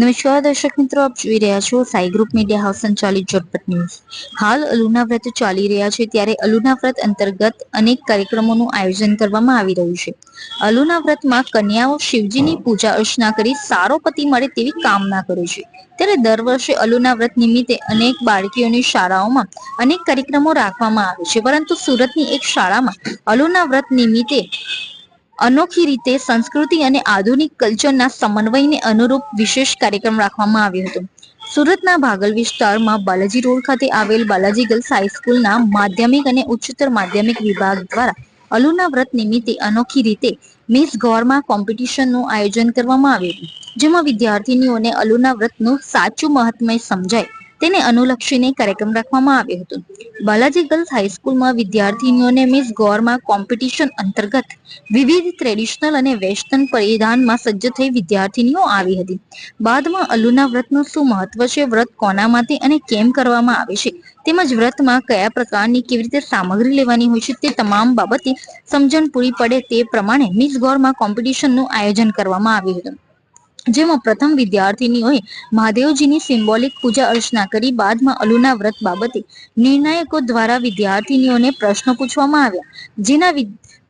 નમસ્કાર દર્શક મિત્રો, આપ જોઈ રહ્યા છો સાઈ ગ્રુપ મીડિયા હાઉસ સંચાલિત ઝટપટ ન્યૂઝ. હાલ અલુના વ્રત ચાલી રહ્યા છે ત્યારે અલુના વ્રત અંતર્ગત અનેક કાર્યક્રમોનું આયોજન કરવામાં આવી રહ્યું છે. અલુના વ્રતમાં કન્યાઓ શિવજીની પૂજા અર્ચના કરી સારો પતિ મળે તેવી કામના કરે છે. ત્યારે દર વર્ષે અલુના વ્રત નિમિત્તે અનેક બાળકીઓની શાળાઓમાં અનેક કાર્યક્રમો રાખવામાં આવે છે. પરંતુ સુરતની એક શાળામાં અલુના વ્રત નિમિત્તે અનોખી રીતે સંસ્કૃતિ અને આધુનિક કલ્ચરના સમન્વયને અનુરૂપ વિશેષ કાર્યક્રમ રાખવામાં આવ્યો હતો. સુરતના ભાગલ વિસ્તારમાં બાલાજી રોડ ખાતે આવેલ બાલાજી ગર્લ્સ હાઈસ્કૂલના માધ્યમિક અને ઉચ્ચતર માધ્યમિક વિભાગ દ્વારા અલુના વ્રત નિમિત્તે અનોખી રીતે મિસ ગોરમાં કોમ્પિટિશનનું આયોજન કરવામાં આવ્યું હતું, જેમાં વિદ્યાર્થીનીઓને અલુના વ્રતનું સાચું મહત્મય સમજાય તેને અનુલક્ષીને કાર્યક્રમ રાખવામાં આવ્યો હતો. બાલાજી ગર્લ્સ હાઈસ્કૂલમાં વિદ્યાર્થીનીઓને મિસ ગોરમાં કોમ્પિટિશન અંતર્ગત વિવિધ ટ્રેડિશનલ અને વેસ્ટર્ન પરિધાનમાં સજ્જ થઈ વિદ્યાર્થીનીઓ આવી હતી. બાદમાં અલુના વ્રતનું શું મહત્વ છે, વ્રત કોના માટે અને કેમ કરવામાં આવે છે, તેમજ વ્રતમાં કયા પ્રકારની કેવી રીતે સામગ્રી લેવાની હોય છે તે તમામ બાબતે સમજણ પૂરી પડે તે પ્રમાણે મિસ ગોરમાં કોમ્પિટિશનનું આયોજન કરવામાં આવ્યું હતું. જેમાં પ્રથમ વિદ્યાર્થીનીઓએ મહાદેવજીની સિમ્બોલિક પૂજા અર્ચના કરી બાદમાં અલુના વ્રત બાબતે નિર્ણાયકો દ્વારા વિદ્યાર્થીનીઓને પ્રશ્નો પૂછવામાં આવ્યા, જેના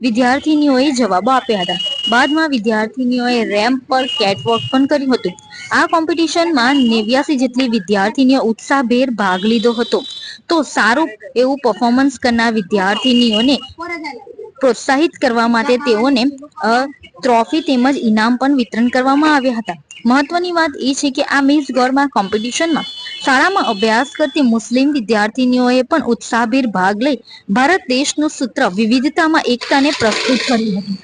વિદ્યાર્થીનીઓએ જવાબો આપ્યા હતા. બાદમાં વિદ્યાર્થીનીઓએ રેમ્પ પર કેટવોક પણ કર્યું હતું. આ કોમ્પિટિશનમાં નેવ્યાસી જેટલી વિદ્યાર્થીનીઓ ઉત્સાહભેર ભાગ લીધો હતો. તો સારું એવું પરફોર્મન્સ કરનાર વિદ્યાર્થીનીઓને પ્રોત્સાહિત કરવા માટે તેઓને ટ્રોફી તેમજ ઇનામ પણ વિતરણ કરવામાં આવ્યા હતા. મહત્વની વાત એ છે કે આ મિસ ગોરમાં કોમ્પિટિશનમાં શાળામાં અભ્યાસ કરતી મુસ્લિમ વિદ્યાર્થીનીઓએ પણ ઉત્સાહભેર ભાગ લઈ ભારત દેશનું સૂત્ર વિવિધતામાં એકતાને પ્રસ્તુત કર્યું હતું.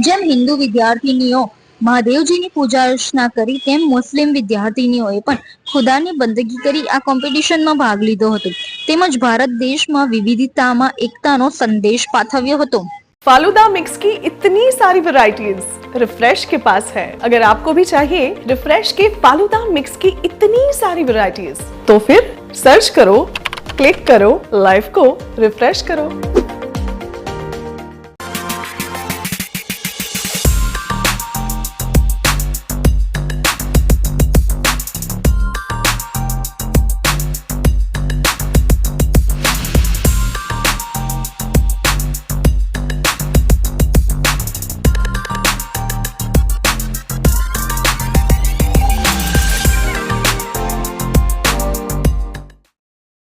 જેમ હિન્દુ વિદ્યાર્થીનીઓ મહાદેવજીની પૂજા અર્ચના કરી, તેમ મુસ્લિમ વિદ્યાર્થીનીઓએ પણ ખુદાની બંદગી કરી આ કોમ્પિટિશનમાં ભાગ લીધો હતો. તેમજ ભારત દેશમાં વિવિધતામાં એકતાનો સંદેશ પાઠવ્યો હતો फालूदा मिक्स की इतनी सारी वैरायटीज रिफ्रेश के पास है अगर आपको भी चाहिए रिफ्रेश के फालूदा मिक्स की इतनी सारी वैरायटीज तो फिर सर्च करो क्लिक करो लाइफ को रिफ्रेश करो